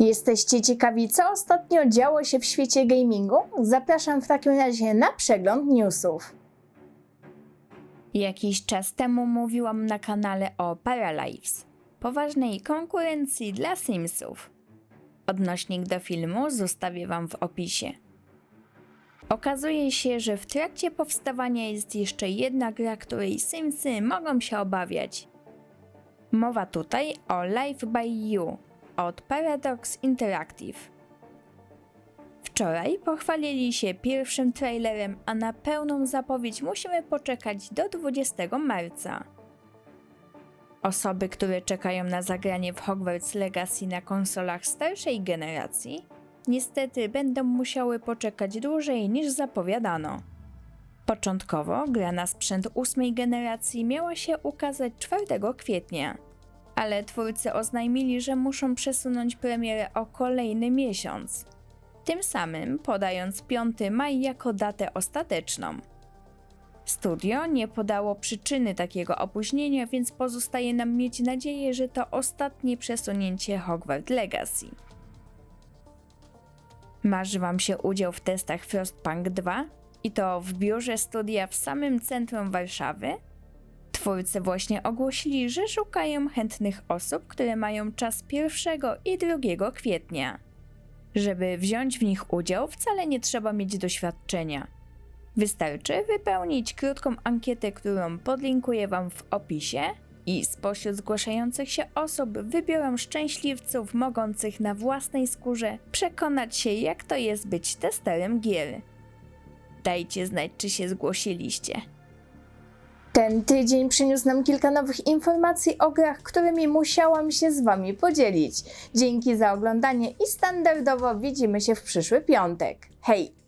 Jesteście ciekawi, co ostatnio działo się w świecie gamingu? Zapraszam w takim razie na przegląd newsów. Jakiś czas temu mówiłam na kanale o Paralives, poważnej konkurencji dla Simsów. Odnośnik do filmu zostawię Wam w opisie. Okazuje się, że w trakcie powstawania jest jeszcze jedna gra, której Simsy mogą się obawiać. Mowa tutaj o Life by You od Paradox Interactive. Wczoraj pochwalili się pierwszym trailerem, a na pełną zapowiedź musimy poczekać do 20 marca. Osoby, które czekają na zagranie w Hogwarts Legacy na konsolach starszej generacji, niestety będą musiały poczekać dłużej niż zapowiadano. Początkowo gra na sprzęt ósmej generacji miała się ukazać 4 kwietnia, ale twórcy oznajmili, że muszą przesunąć premierę o kolejny miesiąc tym samym podając 5 maj jako datę ostateczną. Studio nie podało przyczyny takiego opóźnienia, więc pozostaje nam mieć nadzieję, że to ostatnie przesunięcie Hogwarts Legacy. Marzy Wam się udział w testach Frostpunk 2 i to w biurze studia w samym centrum Warszawy? Twórcy właśnie ogłosili, że szukają chętnych osób, które mają czas 1 i 2 kwietnia. Żeby wziąć w nich udział, wcale nie trzeba mieć doświadczenia. Wystarczy wypełnić krótką ankietę, którą podlinkuję Wam w opisie, i spośród zgłaszających się osób wybiorą szczęśliwców mogących na własnej skórze przekonać się, jak to jest być testerem gier. Dajcie znać, czy się zgłosiliście. Ten tydzień przyniósł nam kilka nowych informacji o grach, którymi musiałam się z Wami podzielić. Dzięki za oglądanie i standardowo widzimy się w przyszły piątek. Hej!